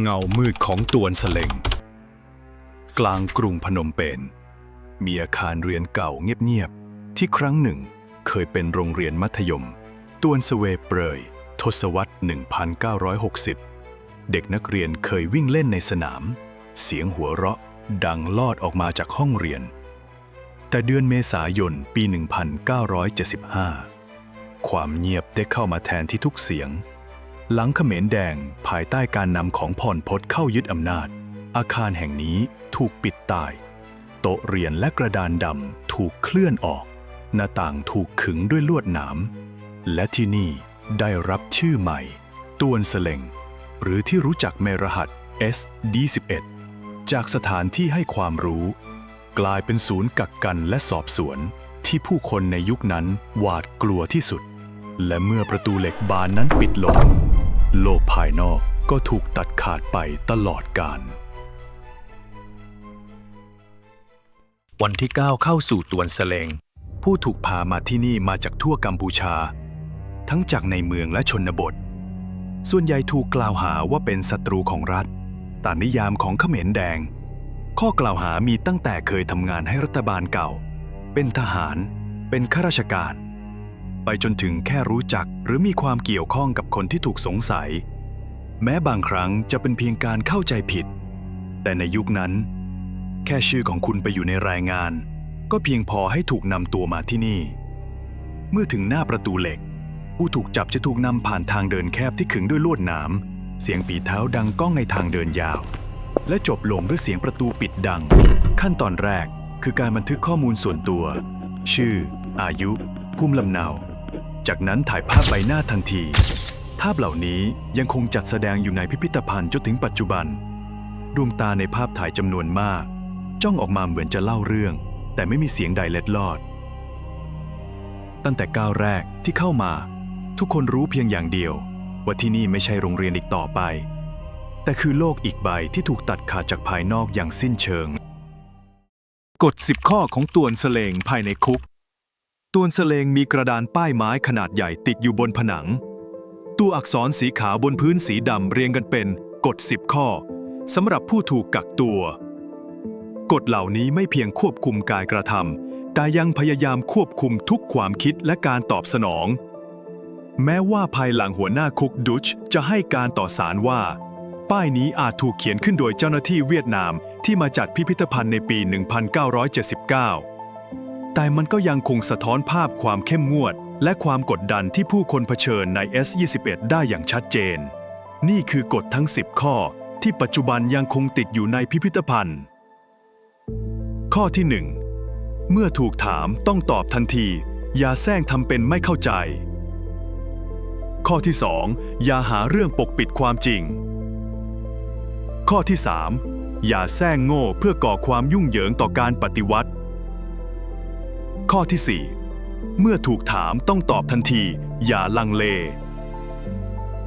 เงามืดของตวนสเลงกลางกรุงพนมเปญมีอาคารเรียนเก่าเงียบๆ ที่ครั้งหนึ่งเคยเป็นโรงเรียนมัธยม ตวนสเวเปรย ทศวรรษ 1960 เด็กนักเรียนเคยวิ่งเล่นในสนาม เสียงหัวเราะดังลอดออกมาจากห้องเรียน แต่เดือนเมษายนปี 1975 ความเงียบได้เข้ามาแทนที่ทุกเสียง หลังเขมรแดงภายใต้การนำของพรพศเข้ายึดอำนาจ อาคารแห่งนี้ถูกปิดตาย โต๊ะเรียนและกระดานดำถูกเคลื่อนออก หน้าต่างถูกขึงด้วยลวดหนาม และที่นี่ได้รับชื่อใหม่ ตวนเสลงหรือที่รู้จักในรหัส SD11 จากสถานที่ให้ความรู้ กลายเป็นศูนย์กักกันและสอบสวนที่ผู้คนในยุคนั้นหวาดกลัวที่สุด และเมื่อประตูเหล็กบานนั้นปิดลง โลกภายนอกก็ถูกตัดขาดไปตลอดกาลวันที่ 9 เข้าสู่ตวนเสลง ผู้ถูกพามาที่นี่มาจากทั่วกัมพูชา ทั้งจากในเมืองและชนบท ส่วนใหญ่ถูกกล่าวหาว่าเป็นศัตรูของรัฐตามนิยามของเขมรแดง ข้อกล่าวหามีตั้งแต่เคยทำงานให้รัฐบาลเก่า เป็นทหาร เป็นข้าราชการ ไปจนถึงแค่รู้จักหรือมีความเกี่ยวข้องกับคนที่ถูกสงสัย แม้บางครั้งจะเป็นเพียงการเข้าใจผิด แต่ในยุคนั้น แค่ชื่อของคุณไปอยู่ในรายงาน ก็เพียงพอให้ถูกนำตัวมาที่นี่ เมื่อถึงหน้าประตูเหล็ก ผู้ถูกจับจะถูกนำผ่านทางเดินแคบที่ขึงด้วยลวดหนามเสียงปีเท้าดังก้องในทางเดินยาว และจบลงด้วยเสียงประตูปิดดัง ขั้นตอนแรกคือการบันทึกข้อมูลส่วนตัว ชื่อ อายุภูมิลำเนา จากนั้นถ่ายภาพใบหน้าทันที ภาพเหล่านี้ยังคงจัดแสดงอยู่ในพิพิธภัณฑ์จนถึงปัจจุบัน ดวงตาในภาพถ่ายจำนวนมาก จ้องออกมาเหมือนจะเล่าเรื่อง แต่ไม่มีเสียงใดเล็ดลอด ตั้งแต่ก้าวแรกที่เข้ามา ทุกคนรู้เพียงอย่างเดียว ว่าที่นี่ไม่ใช่โรงเรียนอีกต่อไป แต่คือโลกอีกใบที่ถูกตัดขาดจากภายนอกอย่างสิ้นเชิง กฎ 10 ข้อของตวนสลงภายในคุก ตัวนสลงมีกระดานป้ายไม้ขนาดใหญ่ติดอยู่บนผนัง ตัวอักษรสีขาวบนพื้นสีดำเรียงกันเป็นกฎ10 ข้อสำหรับผู้ถูกกักตัว กฎเหล่านี้ไม่เพียงควบคุมการกระทำแต่ยังพยายามควบคุมทุกความคิดและการตอบสนอง แม้ว่าภายหลังหัวหน้าคุกดุชจะให้การต่อสารว่า ป้ายนี้อาจถูกเขียนขึ้นโดยเจ้าหน้าที่เวียดนามที่มาจัดพิพิธภัณฑ์ในปี 1979 แต่มันก็ยังคงสะท้อนภาพความเข้มงวด และความกดดันที่ผู้คนเผชิญใน S21 ได้อย่างชัดเจน นี่คือกฎทั้ง 10 ข้อ ที่ปัจจุบันยังคงติดอยู่ในพิพิธภัณฑ์ ข้อที่ 1 เมื่อถูกถามต้องตอบทันที อย่าแซงทำเป็นไม่เข้าใจ ข้อที่ 2 อย่าหาเรื่องปกปิดความจริง ข้อที่ 3 อย่าแซงโง่เพื่อก่อความยุ่งเหยิงต่อการปฏิวัติ ข้อที่ 4 เมื่อถูกถามต้องตอบทันที อย่าลังเล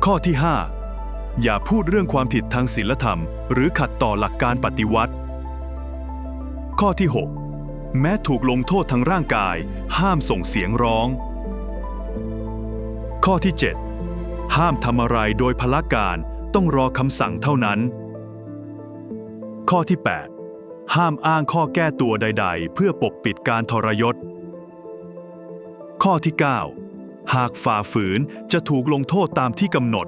ข้อที่ 5 อย่าพูดเรื่องความผิดทางศีลธรรม หรือขัดต่อหลักการปฏิวัติ ข้อที่ 6 แม้ถูกลงโทษทางร่างกาย ห้ามส่งเสียงร้อง ข้อที่ 7 ห้ามทำอะไรโดยพละการต้องรอคำสั่งเท่านั้น ข้อที่ 8 ห้ามอ้างข้อแก้ตัวใด ๆ เพื่อปกปิดการทรยศ ข้อที่ 9 หากฝ่าฝืนจะถูกลงโทษตามที่กำหนด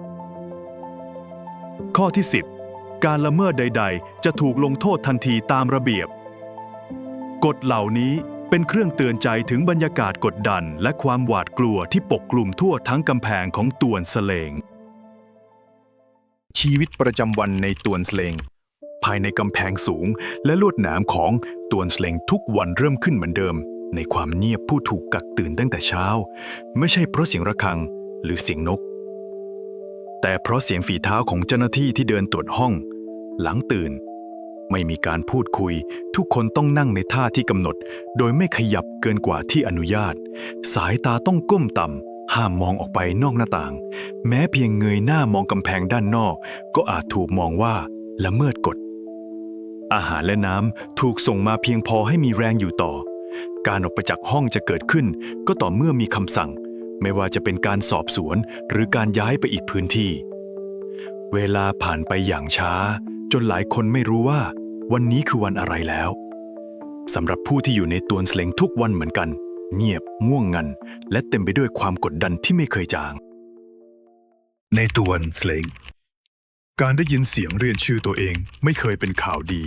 ข้อที่ 10 การละเมิดใด ๆ จะถูกลงโทษทันทีตามระเบียบ กฎเหล่านี้เป็นเครื่องเตือนใจถึงบรรยากาศกดดัน และความหวาดกลัวที่ปกคลุมทั่วทั้งกำแพงของตวนสเลง ชีวิตประจำวันในตวนสเลง ภายในกำแพงสูง และลวดหนามของตวนสเลงทุกวันเริ่มขึ้นเหมือนเดิม ในความเงียบผู้ถูกกักตื่นตั้งแต่เช้า ไม่ใช่เพราะเสียงระฆังหรือเสียงนก แต่เพราะเสียงฝีเท้าของเจ้าหน้าที่ที่เดินตรวจห้อง หลังตื่น ไม่มีการพูดคุย ทุกคนต้องนั่งในท่าที่กำหนด โดยไม่ขยับเกินกว่าที่อนุญาต สายตาต้องก้มต่ำห้ามมองออกไปนอกหน้าต่าง แม้เพียงเงยหน้ามองกำแพงด้านนอก ก็อาจถูกมองว่าละเมิดกฎอาหารและน้ำถูกส่งมาเพียงพอให้มีแรงอยู่ต่อ การออกไปจากห้องจะเกิดขึ้น ก็ต่อเมื่อมีคำสั่ง ไม่ว่าจะเป็นการสอบสวนหรือการย้ายไปอีกพื้นที่ เวลาผ่านไปอย่างช้า จนหลายคนไม่รู้ว่า วันนี้คือวันอะไรแล้วสำหรับผู้ที่อยู่ในตัวนสเลงทุกวันเหมือนกัน เงียบง่วงงัน และเต็มไปด้วยความกดดันที่ไม่เคยจาง ในตัวนสเลง การได้ยินเสียงเรียนชื่อตัวเองไม่เคยเป็นข่าวดี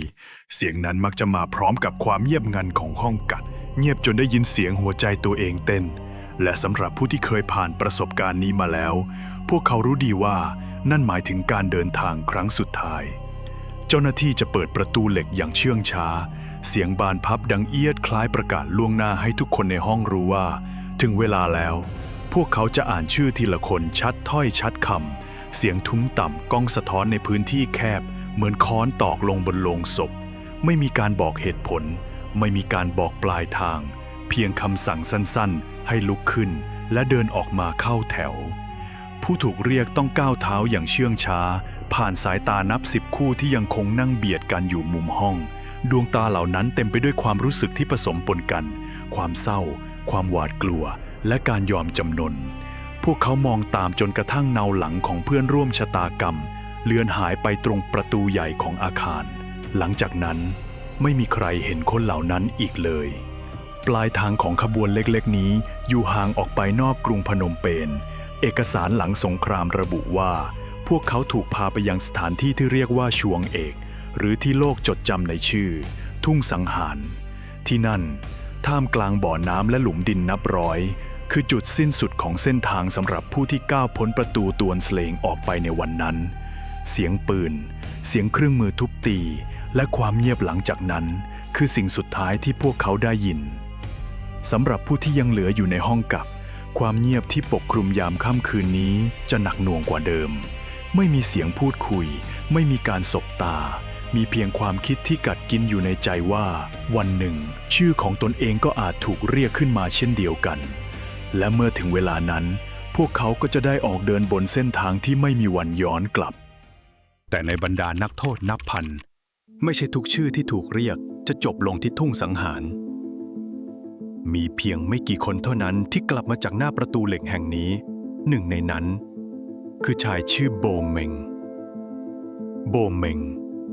เสียงนั้นมักจะมาพร้อมกับความเงียบงันของห้องกัด เงียบจนได้ยินเสียงหัวใจตัวเองเต้น และสำหรับผู้ที่เคยผ่านประสบการณ์นี้มาแล้ว พวกเขารู้ดีว่านั่นหมายถึงการเดินทางครั้งสุดท้าย เจ้าหน้าที่จะเปิดประตูเหล็กอย่างเชื่องช้า เสียงบานพับดังเอียดคล้ายประกาศล่วงหน้าให้ทุกคนในห้องรู้ว่า ถึงเวลาแล้ว พวกเขาจะอ่านชื่อทีละคนชัดถ้อยชัดคำ เสียงทุ้มต่ำก้องสะท้อนในพื้นที่แคบ เหมือนค้อนตอกลงบนโลงศพ ไม่มีการบอกเหตุผล ไม่มีการบอกปลายทาง เพียงคำสั่งสั้นๆ ให้ลุกขึ้น และเดินออกมาเข้าแถว ผู้ถูกเรียกต้องก้าวเท้าอย่างเชื่องช้า ผ่านสายตานับสิบคู่ที่ยังคงนั่งเบียดกันอยู่มุมห้อง ดวงตาเหล่านั้นเต็มไปด้วยความรู้สึกที่ผสมปนกัน ความเศร้า ความหวาดกลัว และการยอมจำนน พวกเขามองตามจนกระทั่งเนาหลังของเพื่อนร่วมชะตากรรม เลือนหายไปตรงประตูใหญ่ของอาคาร หลังจากนั้นไม่มีใครเห็นคนเหล่านั้นอีกเลย ปลายทางของขบวนเล็กๆ นี้อยู่ห่างออกไปนอกกรุงพนมเปญเอกสารหลังสงครามระบุว่า พวกเขาถูกพาไปยังสถานที่ที่เรียกว่าชวงเอก หรือที่โลกจดจำในชื่อ ทุ่งสังหาร ที่นั่น ท่ามกลางบ่อน้ำและหลุมดินนับร้อย คือจุดสิ้นสุดของเส้นทางสำหรับผู้ที่ก้าวพ้นประตูตวนสเลงออกไปในวันนั้น เสียงปืน เสียงเครื่องมือทุบตี และความเงียบหลังจากนั้น คือสิ่งสุดท้ายที่พวกเขาได้ยินสำหรับผู้ที่ยังเหลืออยู่ในห้องกับความเงียบที่ปกคลุมยามค่ำคืนนี้จะหนักหน่วงกว่าเดิม ไม่มีเสียงพูดคุย ไม่มีการสบตา มีเพียงความคิดที่กัดกินอยู่ในใจว่า วันหนึ่ง ชื่อของตนเองก็อาจถูกเรียกขึ้นมาเช่นเดียวกัน และเมื่อถึงเวลานั้น พวกเขาก็จะได้ออกเดินบนเส้นทางที่ไม่มีวันย้อนกลับ แต่ในบรรดานักโทษนับพัน ไม่ใช่ทุกชื่อที่ถูกเรียกจะจบลงที่ทุ่งสังหาร มีเพียงไม่กี่คนเท่านั้นที่กลับมาจากหน้าประตูเหล็กแห่งนี้ หนึ่งในนั้น คือชายชื่อโบเมง โบเมง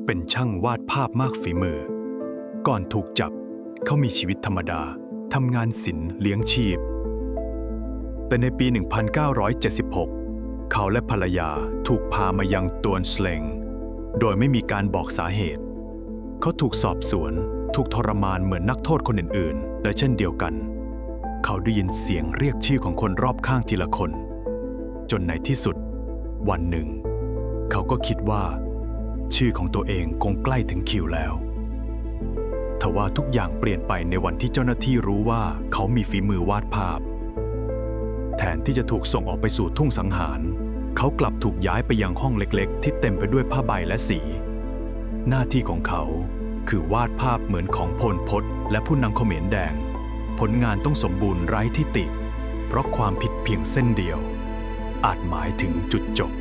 เป็นช่างวาดภาพมากฝีมือ ก่อนถูกจับเขามีชีวิตธรรมดาทำงานศิลป์เลี้ยงชีพ แต่ในปี 1976 เขาและภรรยาถูกพามายังตวนสเลงโดยไม่มีการบอกสาเหตุ เขาถูกสอบสวน ถูกทรมานเหมือนนักโทษคนอื่นๆ และเช่นเดียวกัน เขาได้ยินเสียงเรียกชื่อของคนรอบข้างทีละคน จนในที่สุด วันหนึ่ง เขาก็คิดว่า ชื่อของตัวเองคงใกล้ถึงคิวแล้วทว่าทุกอย่างเปลี่ยนไปในวันที่เจ้าหน้าที่รู้ว่าเขามีฝีมือวาดภาพ แทนที่จะถูกส่งออกไปสู่ทุ่งสังหาร เขากลับถูกย้ายไปยังห้องเล็กๆ ที่เต็มไปด้วยผ้าใบและสี หน้าที่ของเขาคือวาดภาพเหมือนของพลพศและผู้นำเขมรแดง ผลงานต้องสมบูรณ์ไร้ที่ติ เพราะความผิดเพียงเส้นเดียว อาจหมายถึงจุดจบ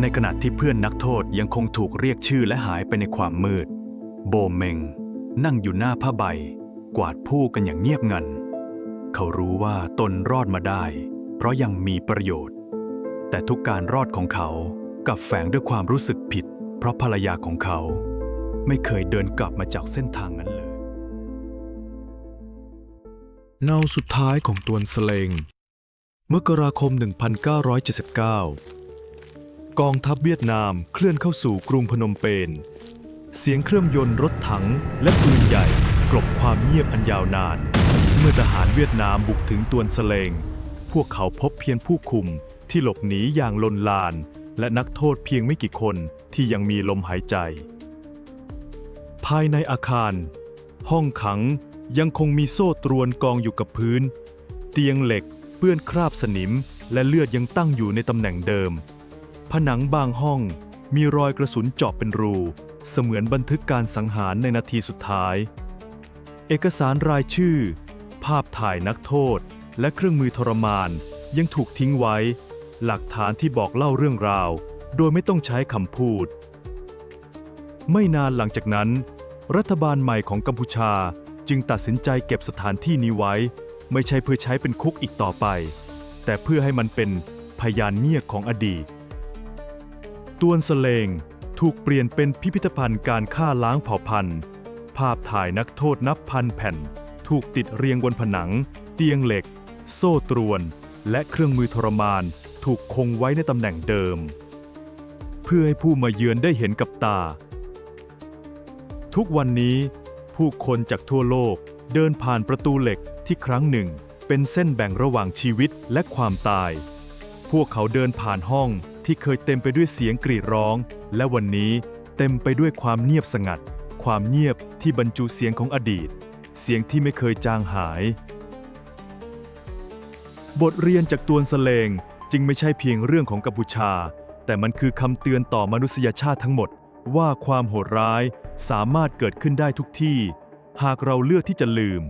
ในขณะที่เพื่อนนักโทษยังคงถูกเรียกชื่อและหายไปในความมืด โบเมง นั่งอยู่หน้าผ้าใบ กวาดผู้กันอย่างเงียบงัน เขารู้ว่าตนรอดมาได้ เพราะยังมีประโยชน์ แต่ทุกการรอดของเขากับแฝงด้วยความรู้สึกผิด เพราะภรรยาของเขา ไม่เคยเดินกลับมาจากเส้นทางนั้นเลยเงาสุดท้ายของตวนสเลงมกราคม 1979 กองทัพเวียดนามเคลื่อนเข้าสู่กรุงพนมเปญ เสียงเครื่องยนต์รถถังและปืนใหญ่ กลบความเงียบอันยาวนาน เมื่อทหารเวียดนามบุกถึงตวนเสลง พวกเขาพบเพียงผู้คุมที่หลบหนีอย่างลนลาน และนักโทษเพียงไม่กี่คนที่ยังมีลมหายใจ ภายในอาคาร ห้องขังยังคงมีโซ่ตรวนกองอยู่กับพื้น เตียงเหล็กเปื้อนคราบสนิม และเลือดยังตั้งอยู่ในตำแหน่งเดิม ผนังบางห้องมีรอยกระสุนเจาะเป็นรู เสมือนบันทึกการสังหารในนาทีสุดท้าย เอกสารรายชื่อ ภาพถ่ายนักโทษ และเครื่องมือทรมาน ยังถูกทิ้งไว้ หลักฐานที่บอกเล่าเรื่องราว โดยไม่ต้องใช้คำพูด ไม่นานหลังจากนั้น รัฐบาลใหม่ของกัมพูชาจึงตัดสินใจเก็บสถานที่นี้ไว้ ไม่ใช่เพื่อใช้เป็นคุกอีกต่อไป แต่เพื่อให้มันเป็นพยานเงียบของอดีตตวนสเลงถูกเปลี่ยนเป็นพิพิธภัณฑ์การฆ่าล้างเผ่าพันธุ์ ภาพถ่ายนักโทษนับพันแผ่น ถูกติดเรียงบนผนัง เตียงเหล็ก โซ่ตรวน และเครื่องมือทรมาน ถูกคงไว้ในตำแหน่งเดิม เพื่อให้ผู้มาเยือนได้เห็นกับตา ทุกวันนี้ ผู้คนจากทั่วโลกเดินผ่านประตูเหล็กที่ครั้งหนึ่ง เป็นเส้นแบ่งระหว่างชีวิตและความตาย พวกเขาเดินผ่านห้องที่เคยเต็มไปด้วยเสียงกรีดร้อง และวันนี้เต็มไปด้วยความเงียบสงัด ความเงียบที่บรรจุเสียงของอดีต เสียงที่ไม่เคยจางหาย บทเรียนจากตวนสเลงจึงไม่ใช่เพียงเรื่องของกัมพูชา แต่มันคือคำเตือนต่อมนุษยชาติทั้งหมด ว่าความโหดร้ายสามารถเกิดขึ้นได้ทุกที่ หากเราเลือกที่จะลืม